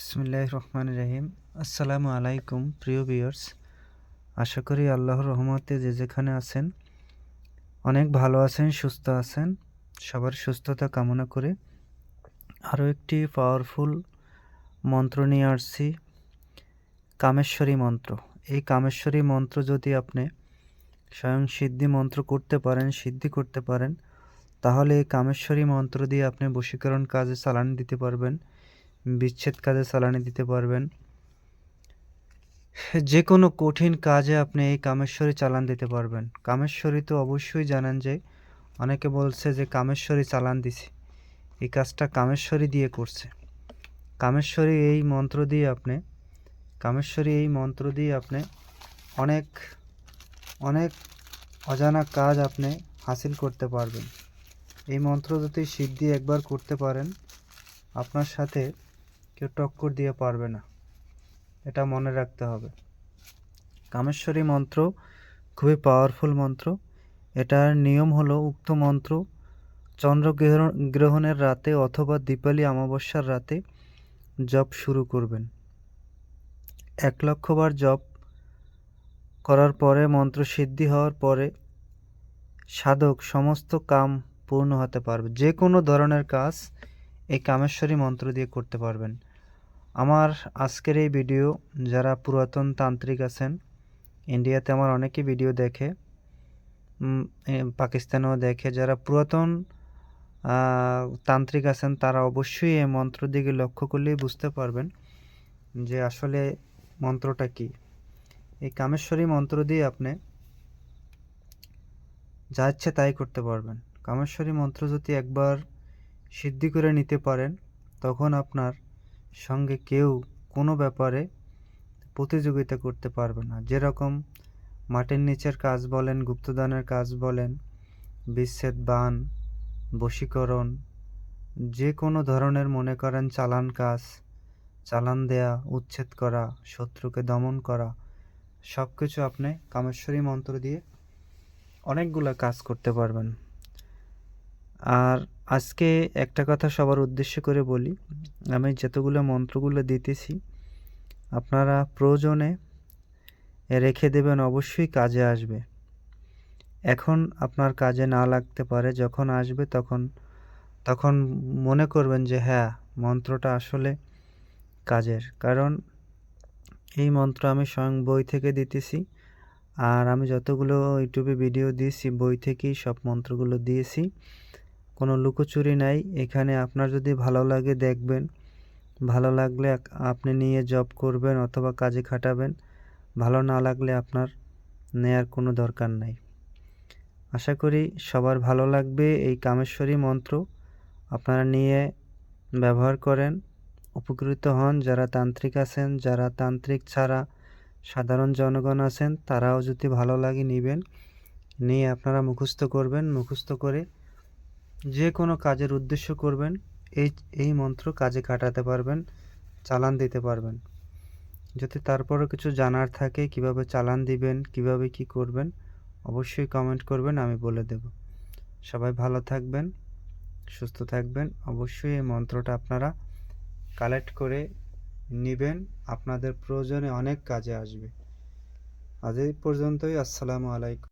বিসমুল্লাহ রহমান রহিম আসসালামু আলাইকুম, প্রিয় বিয়ার্স আশা করি আল্লাহর রহমতে যে যেখানে আছেন, অনেক ভালো আছেন, সুস্থ আছেন। সবার সুস্থতা কামনা করে আরও একটি পাওয়ারফুল মন্ত্র নিয়ে আসছি। কামেশ্বরী মন্ত্র। এই কামেশ্বরী মন্ত্র যদি আপনি স্বয়ং সিদ্ধি মন্ত্র করতে পারেন, সিদ্ধি করতে পারেন, তাহলে এই কামেশ্বরী মন্ত্র দিয়ে আপনি বশীকরণ কাজে চালান দিতে পারবেন। বিচ্ছেদ কাজে চালানি দিতে পারবেন। যে কোনো কঠিন কাজে আপনি এই কামেশ্বরী চালান দিতে পারবেন। কামেশ্বরী তো অবশ্যই জানেন যে, অনেকে বলছে যে কামেশ্বরী চালান দিছি। এই কাজটা কামেশ্বরী দিয়ে করছে। কামেশ্বরী এই মন্ত্র দিয়ে আপনি, কামেশ্বরী এই মন্ত্র দিয়ে আপনি অনেক অনেক অজানা কাজ আপনি হাসিল করতে পারবেন। এই মন্ত্র যদি সিদ্ধি একবার করতে পারেন, আপনার সাথে কেউ টক্কর দিয়ে পারবে না। এটা মনে রাখতে হবে। কামেশ্বরী মন্ত্র খুবই পাওয়ারফুল মন্ত্র। এটার নিয়ম হলো উক্ত মন্ত্র, চন্দ্রগ্রহণ, গ্রহণের রাতে অথবা দীপালি অমাবস্যার রাতে জপ শুরু করবেন। এক লক্ষবার জপ করার পরে, মন্ত্র সিদ্ধি হওয়ার পরে সাধক সমস্ত কাম পূর্ণ হতে পারবে। যে কোনো ধরনের কাজ এই কামেশ্বরী মন্ত্র দিয়ে করতে পারবেন। আমার আজকের এই ভিডিও, যারা পুরাতন তান্ত্রিক আছেন ইন্ডিয়াতে আমার অনেকেই ভিডিও দেখে পাকিস্তানেও দেখে, যারা পুরাতন তান্ত্রিক আছেন, তারা অবশ্যই এই মন্ত্র দিকে লক্ষ্য করলেই বুঝতে পারবেন যে আসলে মন্ত্রটা কি। এই কামেশ্বরী মন্ত্র দিয়ে আপনি যা ইচ্ছে তাই করতে পারবেন। কামেশ্বরী মন্ত্র যদি একবার সিদ্ধি করে নিতে পারেন, তখন আপনার সঙ্গে কেউ কোনো ব্যাপারে প্রতিযোগিতা করতে পারবে না। যেরকম মাটির নিচের কাজ বলেন গুপ্তদানের কাজ বলেন, বিচ্ছেদ, বান, বশীকরণ, যে কোনো ধরনের মনে করেন চালান কাজ, চালান দেয়া, উচ্ছেদ করা, শত্রুকে দমন করা সব কিছু আপনি কামেশ্বরী মন্ত্র দিয়ে অনেকগুলো কাজ করতে পারবেন। আর আজকে একটা কথা সবার উদ্দেশ্য করে বলি। আমি যতগুলো মন্ত্রগুলো দিতেছি, আপনারা প্রয়োজনে রেখে দেবেন, অবশ্যই কাজে আসবে। এখন আপনার কাজে না লাগতে পারে, যখন আসবে তখন তখন মনে করবেন যে হ্যাঁ মন্ত্রটা আসলে কাজের। কারণ এই মন্ত্র আমি স্বয়ং বই থেকে দিতেছি, আর আমি যতগুলো ইউটিউবে ভিডিও দিয়েছি, বই থেকেই সব মন্ত্রগুলো দিয়েছি। কোনো লুকোচুরি নাই, এখানে আপনার যদি ভালো লাগে দেখবেন। ভালো লাগলে আপনি নিয়ে জব করবেন অথবা কাজে খাটাবেন। ভালো না লাগলে আপনার নেয়ার কোনো দরকার নাই। আশা করি সবার ভালো লাগবে এই কামেশ্বরী মন্ত্র। আপনারা নিয়ে ব্যবহার করেন, উপকৃত হন। যারা তান্ত্রিক আছেন, যারা তান্ত্রিক ছাড়া সাধারণ জনগণ আছেন, তারাও যদি ভালো লাগে নেবেন। নিয়ে আপনারা মুখস্থ করবেন, মুখস্থ করে যে কোনো কাজের উদ্দেশ্য করবেন, এই এই মন্ত্র কাজে কাটাতে পারবেন, চালান দিতে পারবেন। যদি তারপরও কিছু জানার থাকে, কীভাবে চালান দিবেন, কীভাবে কি করবেন, অবশ্যই কমেন্ট করবেন, আমি বলে দেব। সবাই ভালো থাকবেন, সুস্থ থাকবেন। অবশ্যই এই মন্ত্রটা আপনারা কালেক্ট করে নেবেন, আপনাদের প্রয়োজনে অনেক কাজে আসবে। আজ এই পর্যন্তই, আসসালামু আলাইকুম।